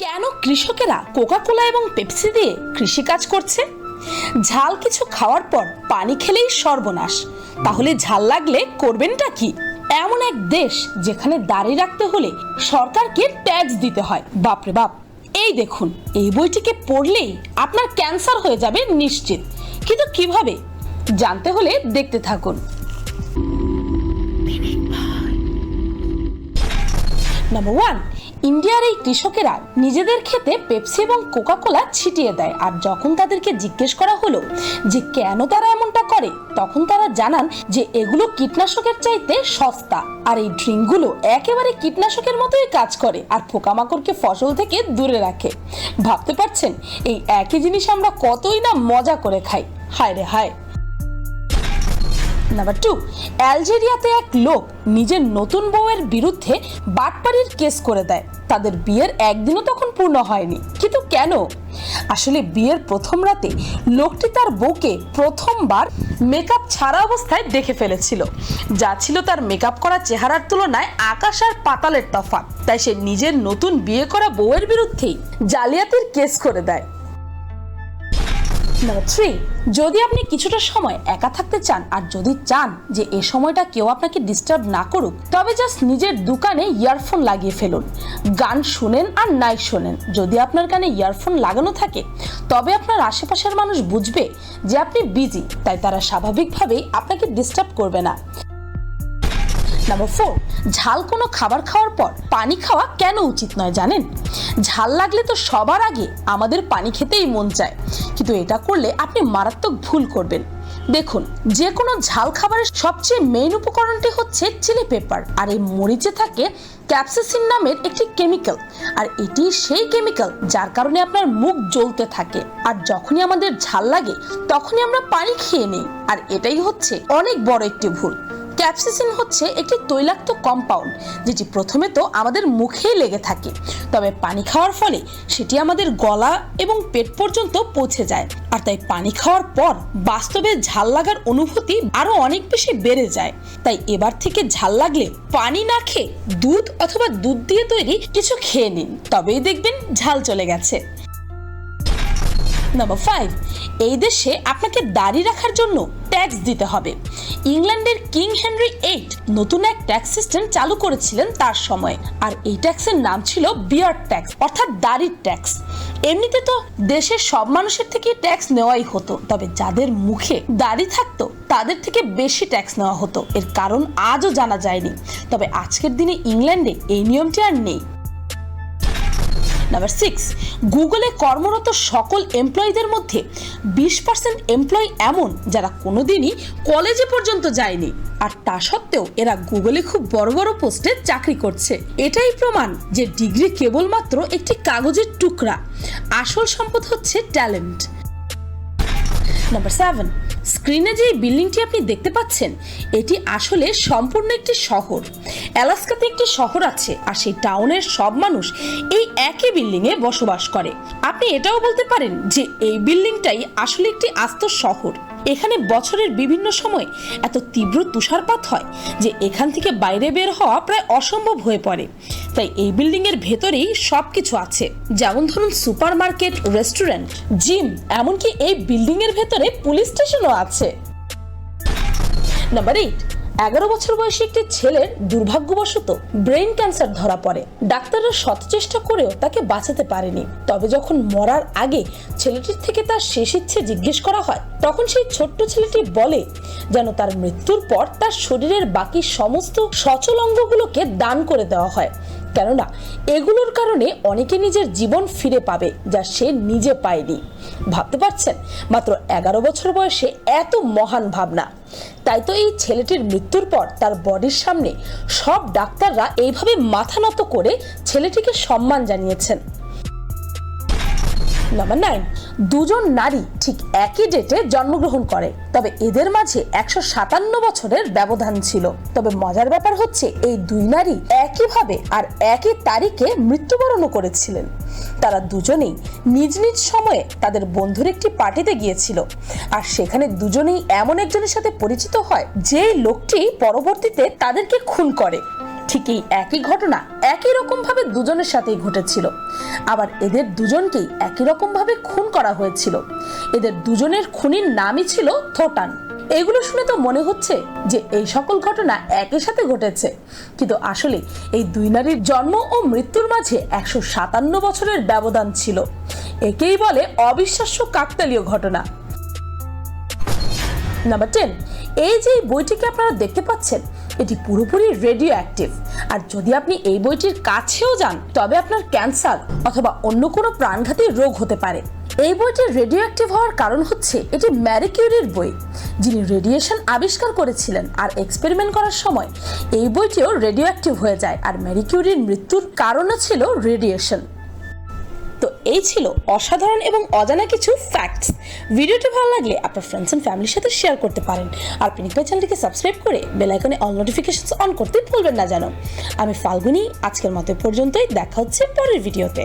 কেন কৃষকেরা কোকা কোলা এবং পেপসি দিয়ে কৃষিকাজ করছে? ঝাল কিছু খাওয়ার পর পানি খেলেই সর্বনাশ। তাহলে ঝাল লাগলে করবেনটা কি? এমন এক দেশ যেখানে দাঁড়িয়ে রাখতে হলে সরকারকে ট্যাক্স দিতে হয়। বাপরে বাপ! এই দেখুন, এই বইটিকে পড়লেই আপনার ক্যান্সার হয়ে যাবে নিশ্চিত। কিন্তু কীভাবে? জানতে হলে দেখতে থাকুন। নাম্বার ওয়ান ইন্ডিয়ার এই কৃষকেরা নিজেদের ক্ষেতে পেপসি এবং কোকা কোলা ছিটিয়ে দেয়। আর যখন তাদেরকে জিজ্ঞেস করা হলো যে কেন তারা এমনটা করে, তখন তারা জানান যে এগুলো কীটনাশকের চাইতে সস্তা। আর এই ড্রিঙ্কগুলো একেবারে কীটনাশকের মতোই কাজ করে আর পোকামাকড়কে ফসল থেকে দূরে রাখে। ভাবতে পারছেন? এই একই জিনিস আমরা কতই না মজা করে খাই। হায় রে হায়। নাম্বার টু অ্যালজেরিয়াতে এক লোক নিজের নতুন বউয়ের বিরুদ্ধে বাটপাড়ির কেস করে দেয়। তাদের বিয়ের একদিনও তখন পূর্ণ হয়নি। কিন্তু কেন? আসলে বিয়ের প্রথম রাতে লোকটি তার বউকে প্রথমবার মেকআপ ছাড়া অবস্থায় দেখে ফেলেছিল। যা ছিল তার মেকআপ করা চেহারার তুলনায় আকাশ আর পাতালের তফাৎ। তাই সে নিজের নতুন বিয়ে করা বউয়ের বিরুদ্ধেই জালিয়াতির কেস করে দেয়। নাম্বার থ্রি যদি আপনি কিছুটা সময় একা থাকতে চান আর যদি চান যে এ সময়টা কেউ আপনাকে ডিস্টার্ব না করুক, তবে জাস্ট নিজের দোকানে ইয়ারফোন লাগিয়ে ফেলুন। গান শুনেন আর নাই শোনেন। যদি আপনার কানে ইয়ারফোন লাগানো থাকে, তবে আপনার আশেপাশের মানুষ বুঝবে যে আপনি বিজি তাই তারা স্বাভাবিকভাবেই আপনাকে ডিস্টার্ব করবে না। ফোর, ঝাল কোনো খাবার খাওয়ার পর পানি খাওয়া কেন উচিত নয় জানেন? ঝাল লাগলে তো সবার আগে আমাদের পানি খেতেই মন চায়। কিন্তু এটা করলে আপনি মারাত্মক ভুল করবেন। দেখুন, যে কোনো ঝাল খাবারের সবচেয়ে মেইন উপকরণটি হচ্ছে চিলি পেপার আর এই মরিচে থাকে ক্যাপসিসিন নামের একটি কেমিক্যাল আর এটি সেই কেমিক্যাল যার কারণে আপনার মুখ জ্বলতে থাকে। আর যখনই আমাদের ঝাল লাগে, তখনই আমরা পানি খেয়ে নিই। আর এটাই হচ্ছে অনেক বড় একটি ভুল। ক্যাপসিসিন হচ্ছে একটি তৈলাক্ত কম্পাউন্ড যেটি প্রথমে তো আমাদের মুখেই লেগে থাকে। তবে পানি খাওয়ার ফলে সেটি আমাদের গলা এবং পেট পর্যন্ত পৌঁছে যায়। আর তাই পানি খাওয়ার পর বাস্তবে ঝাল লাগার অনুভূতি আরও অনেক বেশি বেড়ে যায়। তাই এবার থেকে ঝাল লাগলে পানি না খেয়ে দুধ অথবা দুধ দিয়ে তৈরি কিছু খেয়ে নিন। তবেই দেখবেন ঝাল চলে গেছে। নাম্বার ফাইভ এই দেশে আপনাকে দাড়ি রাখার জন্য ট্যাক্স দিতে হবে। ইংল্যান্ডের কিং হেনরি এইট নতুন এক ট্যাক্স সিস্টেম চালু করেছিলেন তার সময়। আর এই ট্যাক্সের নাম ছিল বিয়ার ট্যাক্স অর্থাৎ দাড়ির ট্যাক্স এমনিতে তো দেশের সব মানুষের থেকে ট্যাক্স নেওয়াই হতো, তবে যাদের মুখে দাড়ি থাকতো, তাদের থেকে বেশি ট্যাক্স নেওয়া হতো। এর কারণ আজও জানা যায়নি। তবে আজকের দিনে ইংল্যান্ডে এই নিয়মটি আর নেই। নাম্বার সিক্স গুগলে কর্মরত সকল এমপ্লয়ীদের মধ্যে বিশ পার্সেন্ট এমপ্লয়ি এমন যারা কোনোদিনই কলেজে পর্যন্ত যায়নি। আর তা সত্ত্বেও এরা গুগলে খুব বড় বড় পোস্টে চাকরি করছে। এটাই প্রমাণ যে ডিগ্রি কেবলমাত্র একটি কাগজের টুকরা। আসল সম্পদ হচ্ছে ট্যালেন্ট নাম্বার সেভেন স্ক্রিনে যে বিল্ডিংটি আপনি দেখতে পাচ্ছেন, এটি আসলে সম্পূর্ণ একটি শহর। অ্যালাস্কাতে একটি শহর আছে, আর সেই টাউনের সব মানুষ এই একই বিল্ডিংয়ে বসবাস করে। আপনি এটাও বলতে পারেন যে এই বিল্ডিংটাই আসলে একটি আস্ত শহর। এখানে বছরের বিভিন্ন সময় এত তীব্র তুষারপাত হয় যে এখান থেকে বাইরে বের হওয়া প্রায় অসম্ভব হয়ে পড়ে। তাই এই বিল্ডিং এর ভেতরেই সবকিছু আছে। যেমন ধরুন সুপার মার্কেট রেস্টুরেন্ট জিম এমনকি এই বিল্ডিং এর ভেতরে পুলিশ স্টেশনও আছে। নাম্বার এইট এগারো বছর বয়সী একটি ছেলের দুর্ভাগ্যবশত ব্রেন ক্যান্সার ধরা পড়ে। ডাক্তাররা শত চেষ্টা করেও তাকে বাঁচাতে পারেনি। তবে যখন মরার আগে ছেলেটির থেকে তার শেষ ইচ্ছে জিজ্ঞেস করা হয়, তখন সেই ছোট্ট ছেলেটি বলে যেন তার মৃত্যুর পর তার শরীরের বাকি সমস্ত সচল অঙ্গগুলোকে দান করে দেওয়া হয়। কেননা, এগুলোর কারণে অনেকে নিজের জীবন ফিরে পাবে যা সে নিজে পায়নি। ভাবতে পারছেন? মাত্র এগারো বছর বয়সে এত মহান ভাবনা। তাই তো এই ছেলেটির মৃত্যুর পর তার বডির সামনে সব ডাক্তাররা এইভাবে মাথা নত করে ছেলেটিকে সম্মান জানিয়েছেন। নাম্বার নাইন দুজন নারী ঠিক একই ডেটে জন্মগ্রহণ করে, তবে এদের মাঝে একশো সাতান্ন বছরের ব্যবধান ছিল। তবে মজার ব্যাপার হচ্ছে, এই দুই নারী একইভাবে আর একই তারিখে মৃত্যুবরণও করেছিলেন। তারা দুজনেই নিজ নিজ সময়ে তাদের বন্ধুর একটি পার্টিতে গিয়েছিল। আর সেখানে দুজনেই এমন একজনের সাথে পরিচিত হয়, যেই লোকটি পরবর্তীতে তাদেরকে খুন করে। ঠিক এই একই ঘটনা একই রকম ভাবে দুজনের সাথেই ঘটেছিল। আবার এদের দুজনকেই একই রকম ভাবে খুন করা হয়েছিল। এদের দুজনের খুনির নামই ছিল থোটান। এগুলো শুনে তো মনে হচ্ছে যে এই সকল ঘটনা একই সাথে ঘটেছে। কিন্তু আসলে এই দুই নারীর জন্ম ও মৃত্যুর মাঝে একশো সাতান্ন বছরের ব্যবধান ছিল। একেই বলে অবিশ্বাস্য কাকতালীয় ঘটনা। নাম্বার টেন এই যে বইটিকে আপনারা দেখতে পাচ্ছেন, এটি পুরোপুরি রেডিও অ্যাক্টিভ আর যদি আপনি এই বইটির কাছেও যান, তবে আপনার ক্যান্সার অথবা অন্য কোনো প্রাণঘাতী রোগ হতে পারে। এই বইটি রেডিও অ্যাক্টিভ হওয়ার কারণ হচ্ছে, এটি ম্যারিকিউরির বই, যিনি রেডিয়েশন আবিষ্কার করেছিলেন আর এক্সপেরিমেন্ট করার সময় এই বইটিও রেডিও অ্যাক্টিভ হয়ে যায়। আর ম্যারিকিউরির মৃত্যুর কারণও ছিল রেডিয়েশন এই ছিল অসাধারণ এবং অজানা কিছু ফ্যাক্টস ভিডিওটি ভালো লাগলে আপনার ফ্রেন্ডস অ্যান্ড ফ্যামিলির সাথে শেয়ার করতে পারেন। আর পিনিক ভাই চ্যানেলটিকে সাবস্ক্রাইব করে বেলাইকনে অল নোটিফিকেশনস অন করতে ভুলবেন না যেন। আমি ফাল্গুনি, আজকের মতো পর্যন্তই, দেখা হচ্ছে পরের ভিডিওতে